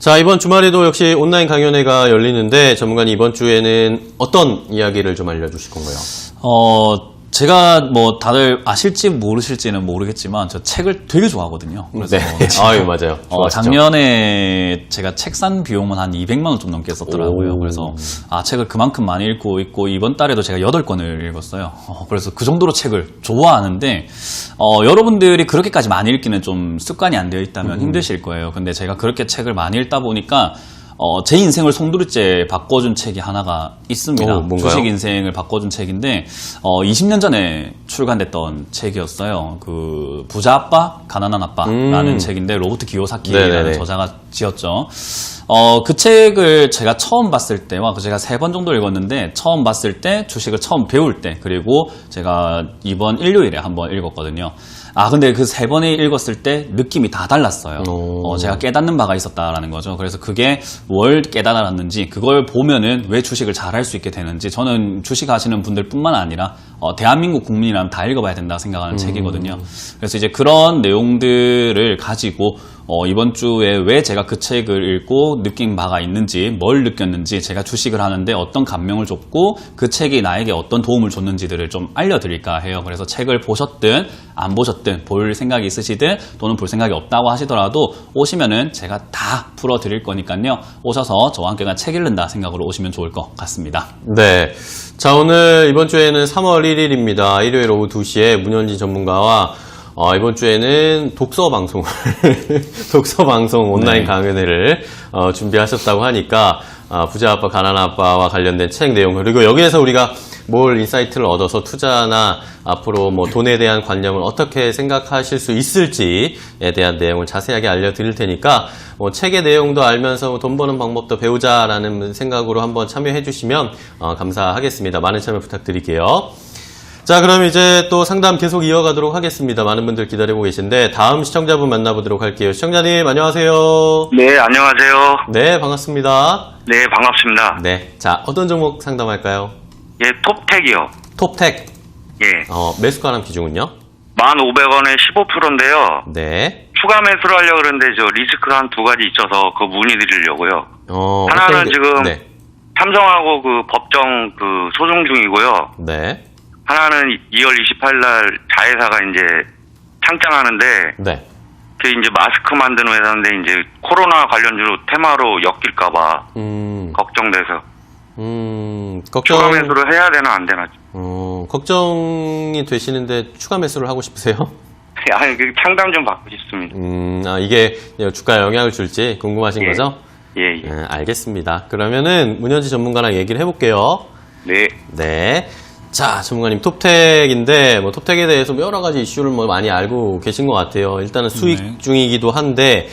자, 이번 주말에도 역시 온라인 강연회가 열리는데 전문가님 이번 주에는 어떤 이야기를 좀 알려주실 건가요? 어, 제가 뭐 다들 아실지 모르실지는 모르겠지만 저 책을 되게 좋아하거든요. 그래서 네. 지금, 아유, 맞아요. 어, 좋아하시죠? 작년에 제가 책 산 비용은 한 200만 원 좀 넘게 썼더라고요. 오. 그래서 아 책을 그만큼 많이 읽고 있고 이번 달에도 제가 8권을 읽었어요. 어, 그래서 그 정도로 책을 좋아하는데 어, 여러분들이 그렇게까지 많이 읽기는 좀 습관이 안 되어 있다면 음. 힘드실 거예요. 근데 제가 그렇게 책을 많이 읽다 보니까 어, 제 인생을 송두리째 바꿔준 책이 하나가 있습니다. 오, 뭔가요? 주식 인생을 바꿔준 책인데 어, 20년 전에 출간됐던 책이었어요. 그 부자 아빠, 가난한 아빠라는 음. 책인데 로버트 기요사키라는 네네네. 저자가 지었죠. 어, 그 책을 제가 처음 봤을 때와 그 제가 세 번 정도 읽었는데 처음 봤을 때 주식을 처음 배울 때 그리고 제가 이번 일요일에 한번 읽었거든요. 아 근데 그 세 번에 읽었을 때 느낌이 다 달랐어요. 오. 어, 제가 깨닫는 바가 있었다라는 거죠. 그래서 그게 뭘 깨달았는지 그걸 보면은 왜 주식을 잘 할 수 있게 되는지 저는 주식 하시는 분들 뿐만 아니라 어, 대한민국 국민이라면 다 읽어봐야 된다 생각하는 책이거든요. 그래서 이제 그런 내용들을 가지고 어, 이번 주에 왜 제가 그 책을 읽고 느낀 바가 있는지, 뭘 느꼈는지, 제가 주식을 하는데 어떤 감명을 줬고, 그 책이 나에게 어떤 도움을 줬는지들을 좀 알려드릴까 해요. 그래서 책을 보셨든, 안 보셨든, 볼 생각이 있으시든, 또는 볼 생각이 없다고 하시더라도, 오시면은 제가 다 풀어드릴 거니까요. 오셔서 저와 함께 책 읽는다 생각으로 오시면 좋을 것 같습니다. 네. 자, 오늘 이번 주에는 3월 1일입니다. 일요일 오후 2시에 문현진 전문가와 어, 이번 주에는 독서 방송을, 독서 방송 온라인 네. 강연회를 어, 준비하셨다고 하니까 아, 부자 아빠, 가난 아빠와 관련된 책 내용 그리고 여기에서 우리가 뭘 인사이트를 얻어서 투자나 앞으로 뭐 돈에 대한 관념을 어떻게 생각하실 수 있을지에 대한 내용을 자세하게 알려드릴 테니까 뭐 책의 내용도 알면서 돈 버는 방법도 배우자라는 생각으로 한번 참여해 주시면 어, 감사하겠습니다. 많은 참여 부탁드릴게요. 자, 그럼 이제 또 상담 계속 이어가도록 하겠습니다. 많은 분들 기다리고 계신데 다음 시청자분 만나보도록 할게요. 시청자님 안녕하세요. 네, 안녕하세요. 네, 반갑습니다. 네, 반갑습니다. 네, 자 어떤 종목 상담할까요? 예, 톱텍이요. 톱텍 예, 어, 매수 가능 비중은요? 1,500원에 15%인데요. 네. 추가 매수를 하려고 그러는데 저 리스크가 한 두 가지 있어서 그 문의 드리려고요. 어, 하나는 어떤 게- 지금 네, 삼성하고 그 법정 그 소송 중이고요. 네, 하나는 2월 28일 날 자회사가 이제 창장하는데 네. 그 이제 마스크 만드는 회사인데 이제 코로나 관련주로 테마로 엮일까봐 음, 걱정돼서 음, 걱정, 추가 매수를 해야 되나 안 되나. 어, 걱정이 되시는데 추가 매수를 하고 싶으세요? 아니, 그 상담 좀 받고 싶습니다. 음, 아, 이게 주가에 영향을 줄지 궁금하신 예. 거죠? 예, 예. 네, 알겠습니다. 그러면은 문현지 전문가랑 얘기를 해볼게요. 네. 네. 자, 전문가님 톱텍인데 뭐 톱텍에 대해서 여러 가지 이슈를 뭐 많이 알고 계신 것 같아요. 일단은 수익 네. 중이기도 한데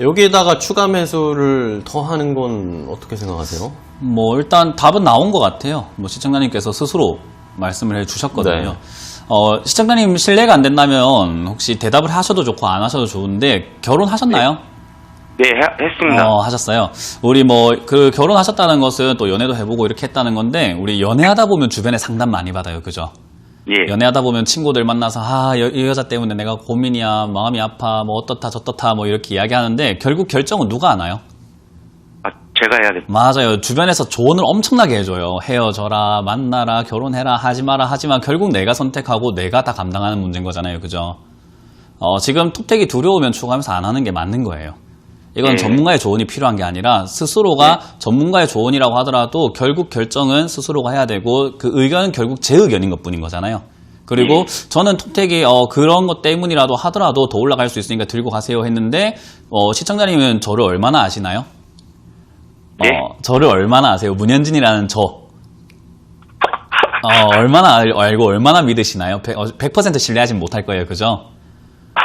여기에다가 추가 매수를 더 하는 건 어떻게 생각하세요? 뭐 일단 답은 나온 것 같아요. 뭐 시청자님께서 스스로 말씀을 해주셨거든요. 네. 어, 시청자님 실례가 안 된다면 혹시 대답을 하셔도 좋고 안 하셔도 좋은데 결혼하셨나요? 네, 해- 했습니다. 어, 하셨어요. 우리 뭐 그 결혼하셨다는 것은 또 연애도 해보고 이렇게 했다는 건데 우리 연애하다 보면 주변에 상담 많이 받아요, 그죠? 예. 연애하다 보면 친구들 만나서 아, 여- 이 여자 때문에 내가 고민이야, 마음이 아파, 뭐 어떻다 저떻다 뭐 이렇게 이야기하는데 결국 결정은 누가 하나요? 아, 제가 해야 돼. 맞아요. 주변에서 조언을 엄청나게 해줘요. 헤어져라, 만나라, 결혼해라, 하지 마라, 하지만 결국 내가 선택하고 내가 다 감당하는 문제인 거잖아요. 그죠? 어, 지금 톱택이 두려우면 추가하면서 안 하는 게 맞는 거예요. 이건 네. 전문가의 조언이 필요한 게 아니라 스스로가 전문가의 조언이라고 하더라도 결국 결정은 스스로가 해야 되고 그 의견은 결국 제 의견인 것 뿐인 거잖아요. 그리고 저는 톱택이 어, 그런 것 때문이라도 하더라도 더 올라갈 수 있으니까 들고 가세요 했는데 어, 시청자님은 저를 얼마나 아시나요? 네? 어, 저를 얼마나 아세요? 문현진이라는 저. 어, 얼마나 알, 알고 얼마나 믿으시나요? 100, 어, 100% 신뢰하진 못할 거예요. 그죠?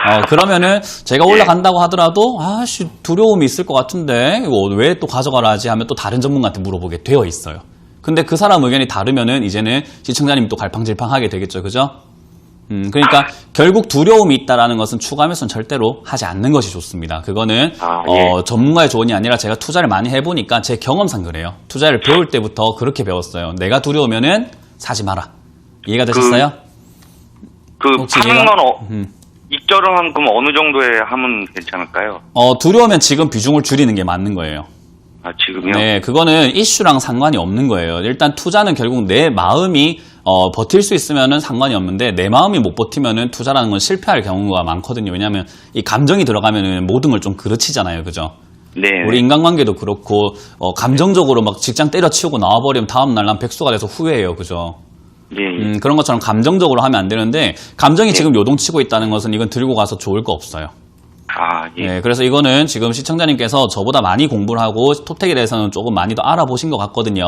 어, 그러면은 제가 올라간다고 하더라도 아씨 두려움이 있을 것 같은데 이거 왜 또 가져가라 하지 하면 또 다른 전문가한테 물어보게 되어 있어요. 근데 그 사람 의견이 다르면은 이제는 시청자님 또 갈팡질팡하게 되겠죠. 그죠? 음, 그러니까 결국 두려움이 있다라는 것은 추가하면서는 절대로 하지 않는 것이 좋습니다. 그거는 아, 예. 어, 전문가의 조언이 아니라 제가 투자를 많이 해보니까 제 경험상 그래요. 투자를 배울 때부터 그렇게 배웠어요. 내가 두려우면은 사지 마라. 이해가 되셨어요? 그 혹시 800만 얘가- 원, 어, 음. 익절은 그럼 어느 정도에 하면 괜찮을까요? 어, 두려우면 지금 비중을 줄이는 게 맞는 거예요. 아, 지금요? 네, 그거는 이슈랑 상관이 없는 거예요. 일단 투자는 결국 내 마음이 어, 버틸 수 있으면은 상관이 없는데 내 마음이 못 버티면은 투자라는 건 실패할 경우가 많거든요. 왜냐하면 이 감정이 들어가면은 모든 걸 좀 그르치잖아요, 그죠? 네. 우리 인간관계도 그렇고 어, 감정적으로 막 직장 때려치우고 나와버리면 다음 날 난 백수가 돼서 후회해요, 그죠? 예, 예. 음, 그런 것처럼 감정적으로 하면 안 되는데 감정이 지금 요동치고 있다는 것은 이건 들고 가서 좋을 거 없어요. 아, 예. 네, 그래서 이거는 지금 시청자님께서 저보다 많이 공부를 하고 톱텍에 대해서는 조금 많이 더 알아보신 것 같거든요.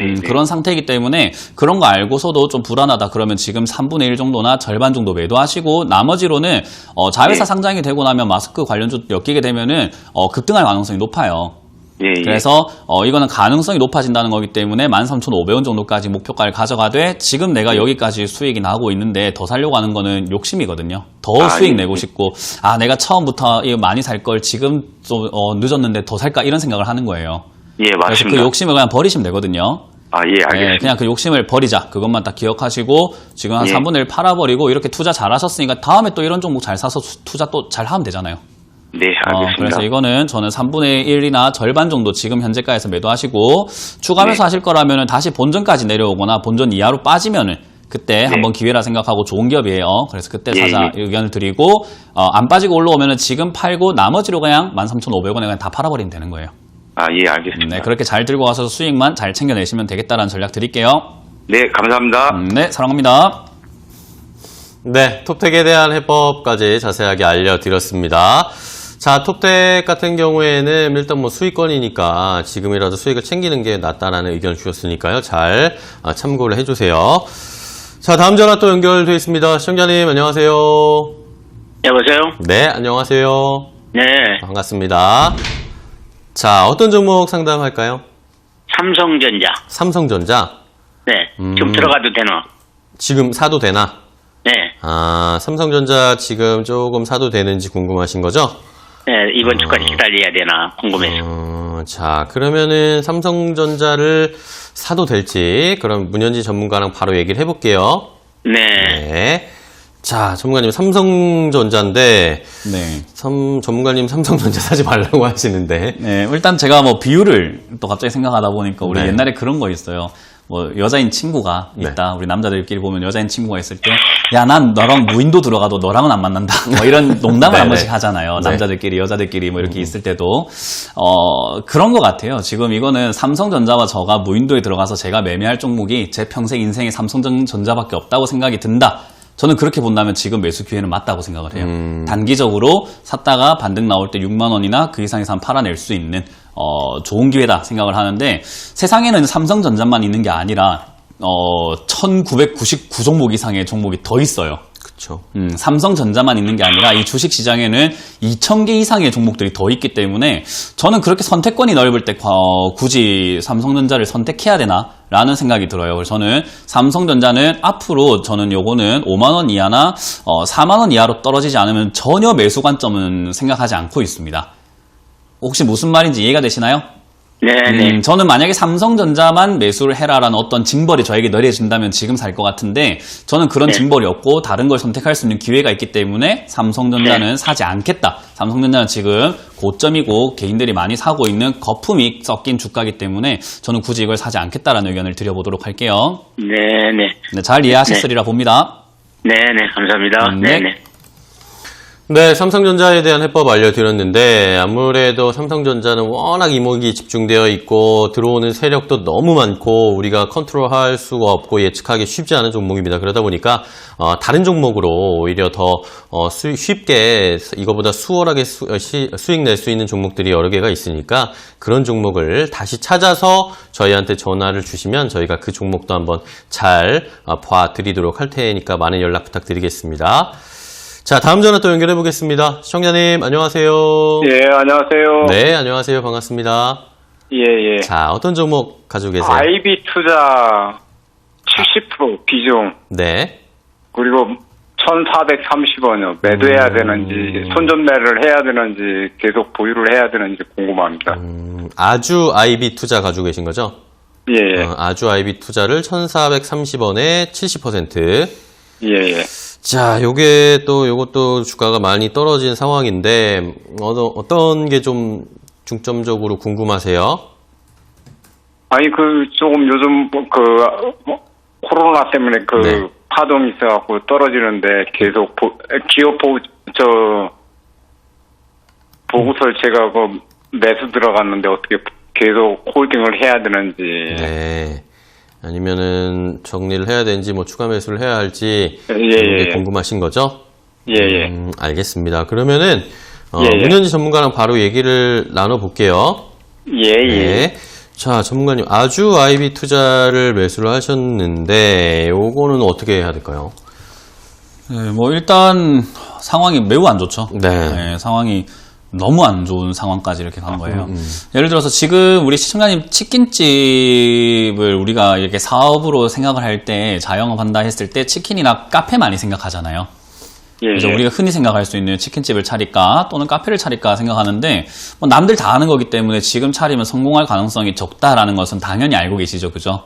음, 네. 그런 상태이기 때문에 그런 거 알고서도 좀 불안하다 그러면 지금 3분의 1 정도나 절반 정도 매도하시고 나머지로는 어, 자회사 네. 상장이 되고 나면 마스크 관련주 엮이게 되면은 어, 급등할 가능성이 높아요. 예, 예. 그래서 어, 이거는 가능성이 높아진다는 거기 때문에 13,500원 정도까지 목표가를 가져가되 지금 내가 여기까지 수익이 나고 있는데 더 살려고 하는 거는 욕심이거든요. 더 아, 수익 예. 내고 싶고 아 내가 처음부터 이거 많이 살 걸 지금 좀 어, 늦었는데 더 살까 이런 생각을 하는 거예요. 예, 그래서 맞습니다. 그 욕심을 그냥 버리시면 되거든요. 아, 예, 알겠습니다. 네, 그냥 그 욕심을 버리자. 그것만 딱 기억하시고 지금 한 예. 3분의 1 팔아버리고 이렇게 투자 잘 하셨으니까 다음에 또 이런 종목 잘 사서 수- 투자 또 잘 하면 되잖아요. 네, 어, 알겠습니다. 그래서 이거는 저는 3분의 1이나 절반 정도 지금 현재가에서 매도하시고 추가 매수 네. 하실 거라면은 다시 본전까지 내려오거나 본전 이하로 빠지면은 그때 네. 한번 기회라 생각하고 좋은 기업이에요. 그래서 그때 예, 사자 예. 의견을 드리고 어, 안 빠지고 올라오면은 지금 팔고 나머지로 그냥 13,500원에 그냥 다 팔아버리면 되는 거예요. 아, 예, 알겠습니다. 네, 그렇게 잘 들고 가서 수익만 잘 챙겨내시면 되겠다라는 전략 드릴게요. 네, 감사합니다. 음, 네, 사랑합니다. 네, 톱텍에 대한 해법까지 자세하게 알려드렸습니다. 자, 톱텍 같은 경우에는 일단 뭐 수익권이니까 지금이라도 수익을 챙기는 게 낫다라는 의견을 주셨으니까요. 잘 아, 참고를 해주세요. 자, 다음 전화 또 연결되어 있습니다. 시청자님, 안녕하세요. 여보세요? 네, 안녕하세요. 네, 반갑습니다. 자, 어떤 종목 상담할까요? 삼성전자. 삼성전자. 네, 음. 지금 들어가도 되나? 지금 사도 되나? 네, 아, 삼성전자 지금 조금 사도 되는지 궁금하신 거죠? 네, 이번 주까지 기다려야 되나 궁금해서. 어, 자, 그러면은 삼성전자를 사도 될지, 그럼 문현지 전문가랑 바로 얘기를 해볼게요. 네, 네. 자, 전문가님, 삼성전자인데, 네. 삼, 전문가님 삼성전자 사지 말라고 하시는데, 네, 일단 제가 뭐 비율을 또 갑자기 생각하다 보니까 우리 네. 옛날에 그런 거 있어요. 뭐 여자인 친구가 네. 있다. 우리 남자들끼리 보면 여자인 친구가 있을 때, 야, 난 너랑 무인도 들어가도 너랑은 안 만난다. 뭐 이런 농담을 네, 한 번씩 네. 하잖아요. 네. 남자들끼리, 여자들끼리 뭐 이렇게 있을 때도. 어, 그런 것 같아요. 지금 이거는 삼성전자와 저가 무인도에 들어가서 제가 매매할 종목이 제 평생 인생에 삼성전자밖에 없다고 생각이 든다. 저는 그렇게 본다면 지금 매수 기회는 맞다고 생각을 해요. 음. 단기적으로 샀다가 반등 나올 때 6만 원이나 그 이상에서 한 팔아낼 수 있는 어, 좋은 기회다 생각을 하는데 세상에는 삼성전자만 있는 게 아니라 어, 1999 종목 이상의 종목이 더 있어요. 그쵸. 음, 삼성전자만 있는 게 아니라 이 주식 시장에는 2,000개 이상의 종목들이 더 있기 때문에 저는 그렇게 선택권이 넓을 때 어, 굳이 삼성전자를 선택해야 되나? 라는 생각이 들어요. 그래서 저는 삼성전자는 앞으로 저는 요거는 5만원 이하나 어, 4만원 이하로 떨어지지 않으면 전혀 매수 관점은 생각하지 않고 있습니다. 혹시 무슨 말인지 이해가 되시나요? 네, 네. 음, 저는 만약에 삼성전자만 매수를 해라라는 어떤 징벌이 저에게 내려진다면 지금 살 것 같은데 저는 그런 네. 징벌이 없고 다른 걸 선택할 수 있는 기회가 있기 때문에 삼성전자는 네. 사지 않겠다. 삼성전자는 지금 고점이고 개인들이 많이 사고 있는 거품이 섞인 주가이기 때문에 저는 굳이 이걸 사지 않겠다라는 의견을 드려보도록 할게요. 네, 네. 네, 잘 이해하셨으리라 봅니다. 네, 네, 감사합니다. 음, 네, 네. 네. 네, 삼성전자에 대한 해법 알려드렸는데 아무래도 삼성전자는 워낙 이목이 집중되어 있고 들어오는 세력도 너무 많고 우리가 컨트롤할 수가 없고 예측하기 쉽지 않은 종목입니다. 그러다 보니까 어, 다른 종목으로 오히려 더 어, 수- 쉽게 이거보다 수월하게 수, 익 낼 수 있는 종목들이 여러 개가 있으니까 그런 종목을 다시 찾아서 저희한테 전화를 주시면 저희가 그 종목도 한번 잘 어, 봐드리도록 할 테니까 많은 연락 부탁드리겠습니다. 자, 다음 전화 또 연결해 보겠습니다. 시청자님, 안녕하세요. 예, 안녕하세요. 네, 안녕하세요. 반갑습니다. 예, 예. 자, 어떤 종목 가지고 계세요? IB 투자 70% 비중, 네. 그리고 1,430원이요. 매도해야 음. 되는지, 손전매를 해야 되는지, 계속 보유를 해야 되는지 궁금합니다. 음, 아주 IB 투자 가지고 계신 거죠? 예, 예. 어, 아주 IB 투자를 1,430원에 70%. 예, 예. 자, 요게 또, 요것도 주가가 많이 떨어진 상황인데, 어떤, 게 좀 중점적으로 궁금하세요? 아니 그 조금 요즘 뭐그 뭐, 코로나 때문에 그 네. 파동이 있어갖고 떨어지는데 계속 보, 기업 보, 저 보고서를 제가 그 매수 들어갔는데 어떻게 계속 홀딩을 해야 되는지 네. 아니면은 정리를 해야 되는지 뭐 추가 매수를 해야 할지 예, 이게 예. 궁금하신 거죠? 예예 음, 알겠습니다. 그러면은 어, 예, 예. 문현지 전문가랑 바로 얘기를 나눠볼게요. 예예 네. 자, 전문가님 아주 IB 투자를 매수를 하셨는데 요거는 어떻게 해야 될까요? 네, 뭐 일단 상황이 매우 안 좋죠. 네. 상황이 너무 안 좋은 상황까지 이렇게 간 거예요. 예를 들어서 지금 우리 시청자님 치킨집을 우리가 이렇게 사업으로 생각을 할 때 자영업한다 했을 때 치킨이나 카페 많이 생각하잖아요. 예, 그래서 예. 우리가 흔히 생각할 수 있는 치킨집을 차릴까 또는 카페를 차릴까 생각하는데 뭐 남들 다 하는 거기 때문에 지금 차리면 성공할 가능성이 적다라는 것은 당연히 알고 계시죠, 그죠?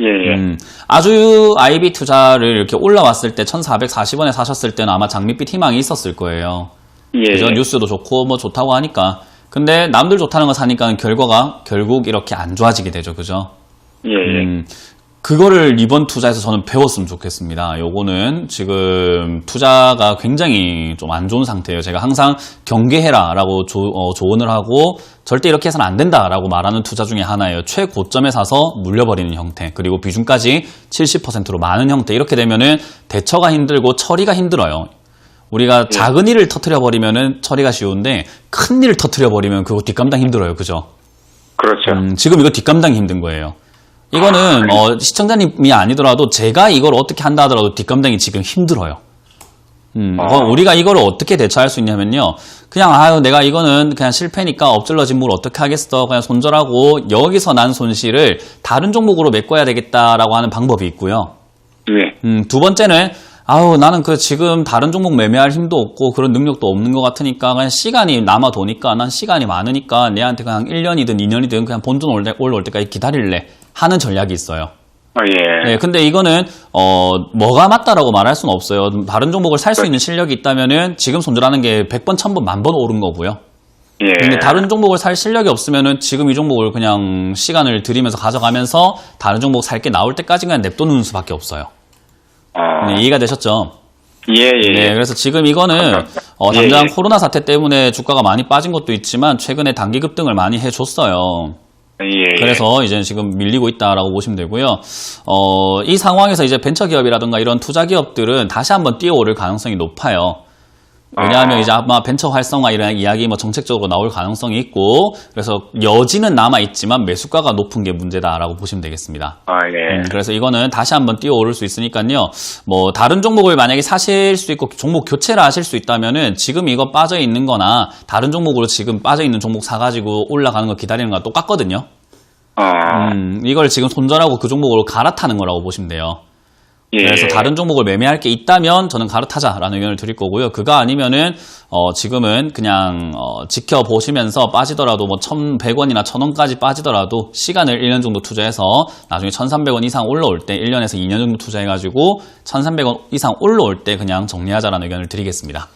예 예 음, 아주 IB 투자를 이렇게 올라왔을 때 1,440원에 사셨을 때는 아마 장밋빛 희망이 있었을 거예요. 예. 그죠? 뉴스도 좋고 뭐 좋다고 하니까. 근데 남들 좋다는 거 사니까 결과가 결국 이렇게 안 좋아지게 되죠, 그죠? 예예 음, 그거를 이번 투자에서 저는 배웠으면 좋겠습니다. 요거는 지금 투자가 굉장히 좀 안 좋은 상태예요. 제가 항상 경계해라 라고 조, 어, 조언을 하고 절대 이렇게 해서는 안 된다 라고 말하는 투자 중에 하나예요. 최고점에 사서 물려버리는 형태 그리고 비중까지 70%로 많은 형태 이렇게 되면은 대처가 힘들고 처리가 힘들어요. 우리가 작은 일을 터트려 버리면은 처리가 쉬운데 큰 일을 터트려 버리면 그거 뒷감당 힘들어요. 그죠? 그렇죠 음, 지금 이거 뒷감당이 힘든 거예요. 이거는 어, 시청자님이 아니더라도 제가 이걸 어떻게 한다 하더라도 뒷감당이 지금 힘들어요. 음, 어, 우리가 이걸 어떻게 대처할 수 있냐면요. 그냥 아유 내가 이거는 그냥 실패니까 엎질러진 물 어떻게 하겠어. 그냥 손절하고 여기서 난 손실을 다른 종목으로 메꿔야 되겠다라고 하는 방법이 있고요. 예 음, 두 번째는 아우 나는 그 지금 다른 종목 매매할 힘도 없고 그런 능력도 없는 것 같으니까 그냥 시간이 남아 도니까 난 시간이 많으니까 내한테 그냥 1년이든 2년이든 그냥 본전 올라- 올라올 때까지 기다릴래 하는 전략이 있어요. 어, 예 네, 근데 이거는 어 뭐가 맞다라고 말할 수는 없어요. 다른 종목을 살 수 있는 실력이 있다면은 지금 손절하는 게 100번, 1000번, 만 번 오른 거고요. 예 근데 다른 종목을 살 실력이 없으면은 지금 이 종목을 그냥 시간을 들이면서 가져가면서 다른 종목 살 게 나올 때까지 그냥 냅두는 수밖에 없어요. 어, 네, 이해가 되셨죠? 예, 예. 네, 그래서 지금 이거는 어, 예, 당장 예. 코로나 사태 때문에 주가가 많이 빠진 것도 있지만 최근에 단기 급등을 많이 해줬어요. 예. 그래서 이제 지금 밀리고 있다라고 보시면 되고요. 어, 이 상황에서 이제 벤처 기업이라든가 이런 투자 기업들은 다시 한번 뛰어오를 가능성이 높아요. 왜냐하면 아. 이제 아마 벤처 활성화 이런 이야기 뭐 정책적으로 나올 가능성이 있고 그래서 여지는 남아 있지만 매수가가 높은 게 문제다라고 보시면 되겠습니다. 아, 예. 음, 그래서 이거는 다시 한번 뛰어오를 수 있으니까요. 뭐 다른 종목을 만약에 사실 수 있고 종목 교체를 하실 수 있다면은 지금 이거 빠져 있는 거나 다른 종목으로 지금 빠져 있는 종목 사 가지고 올라가는 거 기다리는 거랑 똑같거든요. 어, 음, 이걸 지금 손절하고 그 종목으로 갈아타는 거라고 보시면 돼요. 예. 그래서 다른 종목을 매매할 게 있다면 저는 갈아타자라는 의견을 드릴 거고요. 그거 아니면은 어, 지금은 그냥 어, 지켜보시면서 빠지더라도 뭐 1,100원이나 1,000원까지 빠지더라도 시간을 1년 정도 투자해서 나중에 1,300원 이상 올라올 때 1년에서 2년 정도 투자해가지고 1,300원 이상 올라올 때 그냥 정리하자라는 의견을 드리겠습니다.